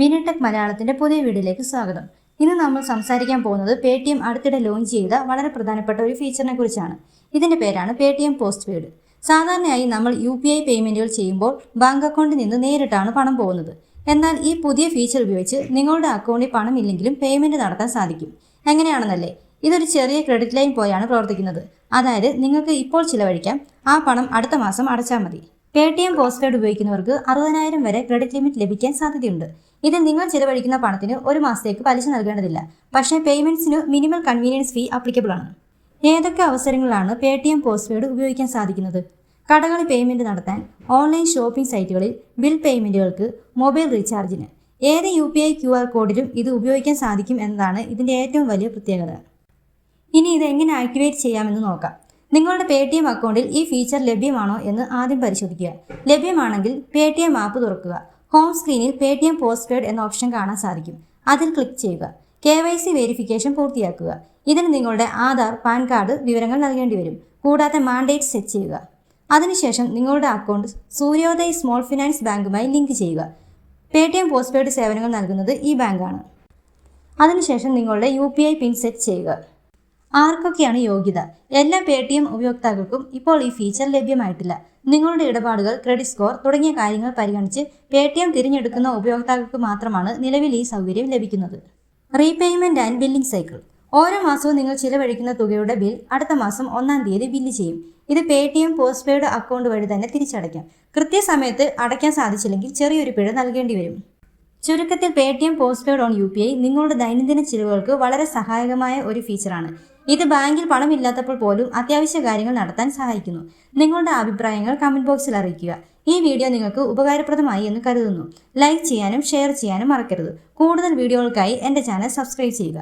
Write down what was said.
മിനിടെക് മലയാളത്തിന്റെ പുതിയ വീഡിയോയിലേക്ക് സ്വാഗതം. ഇന്ന് നമ്മൾ സംസാരിക്കാൻ പോകുന്നത് പേ ടി എം അടുത്തിടെ ലോഞ്ച് ചെയ്ത വളരെ പ്രധാനപ്പെട്ട ഒരു ഫീച്ചറിനെ കുറിച്ചാണ്. ഇതിന്റെ പേരാണ് Paytm postpaid സാധാരണയായി നമ്മൾ യു പി ഐ പേയ്മെന്റുകൾ ചെയ്യുമ്പോൾ ബാങ്ക് അക്കൗണ്ടിൽ നിന്ന് നേരിട്ടാണ് പണം പോകുന്നത്. എന്നാൽ ഈ പുതിയ ഫീച്ചർ ഉപയോഗിച്ച് നിങ്ങളുടെ അക്കൗണ്ടിൽ പണം ഇല്ലെങ്കിലും പേയ്മെന്റ് നടത്താൻ സാധിക്കും. എങ്ങനെയാണെന്നല്ലേ? ഇതൊരു ചെറിയ ക്രെഡിറ്റ് ലൈൻ പോയാണ് പ്രവർത്തിക്കുന്നത്. അതായത് നിങ്ങൾക്ക് ഇപ്പോൾ ചിലവഴിക്കാം ആ പണം അടുത്ത മാസം അടച്ചാൽ മതി. Paytm postpaid ഉപയോഗിക്കുന്നവർക്ക് അറുപതിനായിരം വരെ ക്രെഡിറ്റ് ലിമിറ്റ് ലഭിക്കാൻ സാധ്യതയുണ്ട്. ഇതിൽ നിങ്ങൾ ചിലവഴിക്കുന്ന പണത്തിന് ഒരു മാസത്തേക്ക് പലിശ നൽകേണ്ടതില്ല. പക്ഷേ പേയ്മെന്റ്സിന് മിനിമം കൺവീനിയൻസ് ഫീ അപ്ലിക്കബിൾ ആണ്. ഏതൊക്കെ അവസരങ്ങളിലാണ് Paytm postpaid ഉപയോഗിക്കാൻ സാധിക്കുന്നത്? കടകളിൽ പേയ്മെന്റ് നടത്താൻ ഓൺലൈൻ ഷോപ്പിംഗ് സൈറ്റുകളിൽ ബിൽ പേയ്മെന്റുകൾക്ക് മൊബൈൽ റീചാർജിന് ഏത് U P I Q R കോഡിലും ഇത് ഉപയോഗിക്കാൻ സാധിക്കും എന്നതാണ് ഇതിന്റെ ഏറ്റവും വലിയ പ്രത്യേകത. ഇനി ഇത് എങ്ങനെ ആക്ടിവേറ്റ് ചെയ്യാമെന്ന് നോക്കാം. നിങ്ങളുടെ പേ ടി എം അക്കൗണ്ടിൽ ഈ ഫീച്ചർ ലഭ്യമാണോ എന്ന് ആദ്യം പരിശോധിക്കുക. ലഭ്യമാണെങ്കിൽ പേ ടി എം ആപ്പ് തുറക്കുക. ഹോം സ്ക്രീനിൽ Paytm postpaid എന്ന ഓപ്ഷൻ കാണാൻ സാധിക്കും. അതിൽ ക്ലിക്ക് ചെയ്യുക. കെ വൈ സി വെരിഫിക്കേഷൻ പൂർത്തിയാക്കുക. ഇതിന് നിങ്ങളുടെ ആധാർ പാൻ കാർഡ് വിവരങ്ങൾ നൽകേണ്ടി വരും. കൂടാതെ മാൻഡേറ്റ് സെറ്റ് ചെയ്യുക. അതിനുശേഷം നിങ്ങളുടെ അക്കൗണ്ട് സൂര്യോദയ് സ്മോൾ ഫിനാൻസ് ബാങ്കുമായി ലിങ്ക് ചെയ്യുക. Paytm postpaid സേവനങ്ങൾ നൽകുന്നത് ഈ ബാങ്കാണ്. അതിനുശേഷം നിങ്ങളുടെ U P I pin set ചെയ്യുക. ആർക്കൊക്കെയാണ് യോഗ്യത? എല്ലാ പേ ടി എം ഉപയോക്താക്കൾക്കും ഇപ്പോൾ ഈ ഫീച്ചർ ലഭ്യമായിട്ടില്ല. നിങ്ങളുടെ ഇടപാടുകൾ ക്രെഡിറ്റ് സ്കോർ തുടങ്ങിയ കാര്യങ്ങൾ പരിഗണിച്ച് പേ ടി എം തിരഞ്ഞെടുക്കുന്ന ഉപയോക്താക്കൾക്ക് മാത്രമാണ് നിലവിൽ ഈ സൗകര്യം ലഭിക്കുന്നത്. Repayment and billing cycle. ഓരോ മാസവും നിങ്ങൾ ചിലവഴിക്കുന്ന തുകയുടെ ബിൽ അടുത്ത മാസം ഒന്നാം തീയതി ബില്ല് ചെയ്യും. ഇത് Paytm postpaid account വഴി തന്നെ തിരിച്ചടയ്ക്കാം. കൃത്യസമയത്ത് അടയ്ക്കാൻ സാധിച്ചില്ലെങ്കിൽ ചെറിയൊരു പിഴ നൽകേണ്ടി വരും. ചുരുക്കത്തിൽ Paytm postpaid on U P I നിങ്ങളുടെ ദൈനംദിന ചിലവുകൾക്ക് വളരെ സഹായകമായ ഒരു ഫീച്ചറാണ് ഇത് ബാങ്കിൽ പണമില്ലാത്തപ്പോൾ പോലും അത്യാവശ്യ കാര്യങ്ങൾ നടത്താൻ സഹായിക്കുന്നു. നിങ്ങളുടെ അഭിപ്രായങ്ങൾ കമന്റ് ബോക്സിൽ അറിയിക്കുക. ഈ വീഡിയോ നിങ്ങൾക്ക് ഉപകാരപ്രദമായി എന്ന് കരുതുന്നു. ലൈക്ക് ചെയ്യാനും ഷെയർ ചെയ്യാനും മറക്കരുത്. കൂടുതൽ വീഡിയോകൾക്കായി എന്റെ ചാനൽ സബ്സ്ക്രൈബ് ചെയ്യുക.